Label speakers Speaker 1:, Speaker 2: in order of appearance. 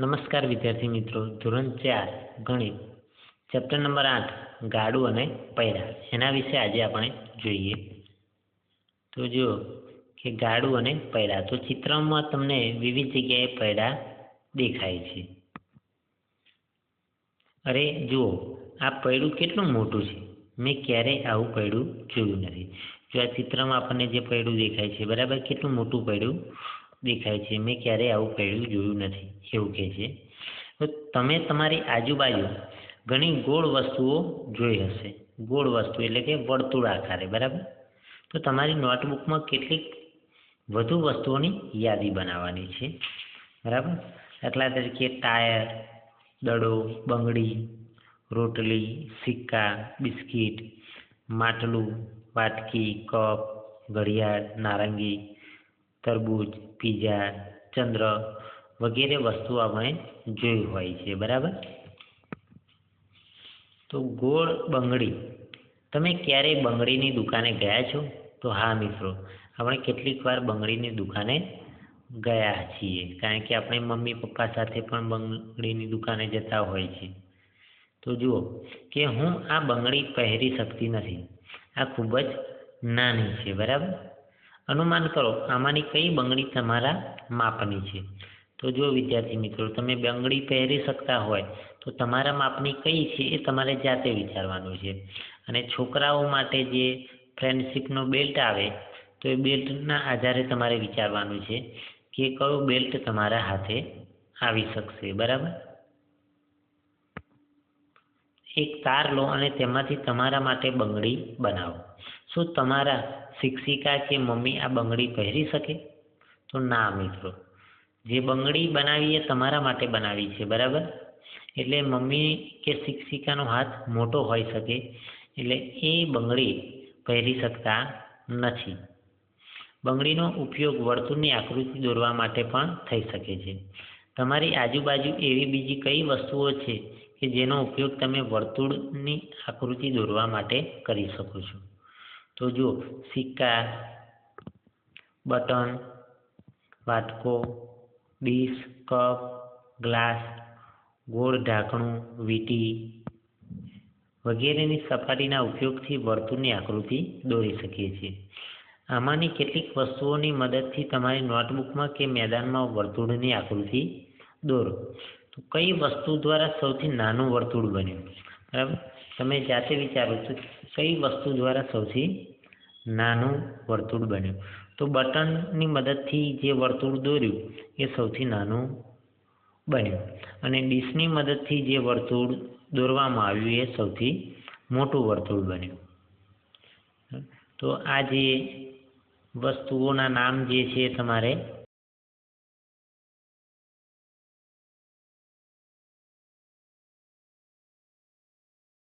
Speaker 1: નમસ્કાર વિદ્યાર્થી મિત્રો, ધોરણ ચાર, ગણિત ચેપ્ટર નંબર આઠ, ગાડું અને પૈડા. એના વિશે આજે આપણે જોઈએ. તો જુઓ કે ગાડું અને પૈડા, તો ચિત્રમાં તમને વિવિધ જગ્યાએ પૈડા દેખાય છે. અરે જુઓ, આ પૈડું કેટલું મોટું છે? મેં ક્યારેય આવું પૈડું જોયું નથી. જો આ ચિત્રમાં આપણને જે પૈડું દેખાય છે, બરાબર? કેટલું મોટું પૈડું દેખાય છે. મેં ક્યારેય આવું પહેર્યું, જોયું નથી. એવું કહે છે. તો તમે તમારી આજુબાજુ ઘણી ગોળ વસ્તુઓ જોઈ હશે. ગોળ વસ્તુ એટલે કે વર્તુળ આકારે, બરાબર? તો તમારી નોટબુકમાં કેટલીક વધુ વસ્તુઓની યાદી બનાવવાની છે. બરાબર? દાખલા તરીકે ટાયર, દડો, બંગડી, રોટલી, સિક્કા, બિસ્કિટ, માટલું, વાટકી, કપ, ઘડિયાળ, નારંગી તરબૂચ, પીઝા, ચંદ્ર વગેરે વસ્તુઓ આપણે જોઈ હોય છે. બરાબર? તો ગોળ બંગડી. તમે ક્યારેય બંગડીની દુકાને ગયા છો? તો હા મિત્રો, આપણે કેટલીક વાર બંગડીની દુકાને ગયા છીએ. કારણ કે આપણે મમ્મી, પપ્પા સાથે પણ બંગડીની દુકાને જતા હોય છે. તો જુઓ કે હું આ બંગડી પહેરી શકતી નથી. આ ખૂબ જ નાની છે. બરાબર? અનુમાન કરો, આમાંની કઈ બંગડી તમારા માપની છે? તો જો વિદ્યાર્થી મિત્રો, તમે બંગડી પહેરી શકતા હોય, તો તમારા માપની કઈ છે એ તમારે જાતે વિચારવાનું છે. અને છોકરાઓ માટે જે ફ્રેન્ડશીપનો બેલ્ટ આવે, તો એ બેલ્ટના આધારે તમારે વિચારવાનું છે કે કયો બેલ્ટ તમારા હાથે આવી શકશે, બરાબર? એક તાર લો અને તેમાંથી તમારા માટે બંગડી બનાવો. શું તમારા શિક્ષિકા કે મમ્મી આ બંગડી પહેરી શકે? તો ના મિત્રો, જે બંગડી બનાવી એ તમારા માટે બનાવી છે, બરાબર? એટલે મમ્મી કે શિક્ષિકાનો હાથ મોટો હોઈ શકે, એટલે એ બંગડી પહેરી શકતા નથી. બંગડીનો ઉપયોગ વર્તુળની આકૃતિ દોરવા માટે પણ થઈ શકે છે. તમારી આજુબાજુ એવી બીજી કઈ વસ્તુઓ છે કે જેનો ઉપયોગ તમે વર્તુળની આકૃતિ દોરવા માટે કરી શકો છો. તો જુઓ, સિક્કા, બટન, વાટકો, ડીશ, કપ, ગ્લાસ, ગોળ ઢાંકણું, વીંટી વગેરેની સપાટીના ઉપયોગથી વર્તુળની આકૃતિ દોરી શકીએ છીએ. આમાંની કેટલીક વસ્તુઓની મદદથી તમારી નોટબુકમાં કે મેદાનમાં વર્તુળની આકૃતિ દોરો. કઈ વસ્તુ દ્વારા સૌથી નાનું વર્તુળ બન્યું? બરાબર? તમે જાતે વિચારો તો કઈ વસ્તુ દ્વારા સૌથી નાનું વર્તુળ બન્યું? તો બટનની મદદથી જે વર્તુળ દોર્યું એ સૌથી નાનું બન્યું. અને ડીશની મદદથી જે વર્તુળ દોરવામાં આવ્યું એ સૌથી મોટું વર્તુળ બન્યું. તો આ જે વસ્તુઓના નામ જે છે તમારે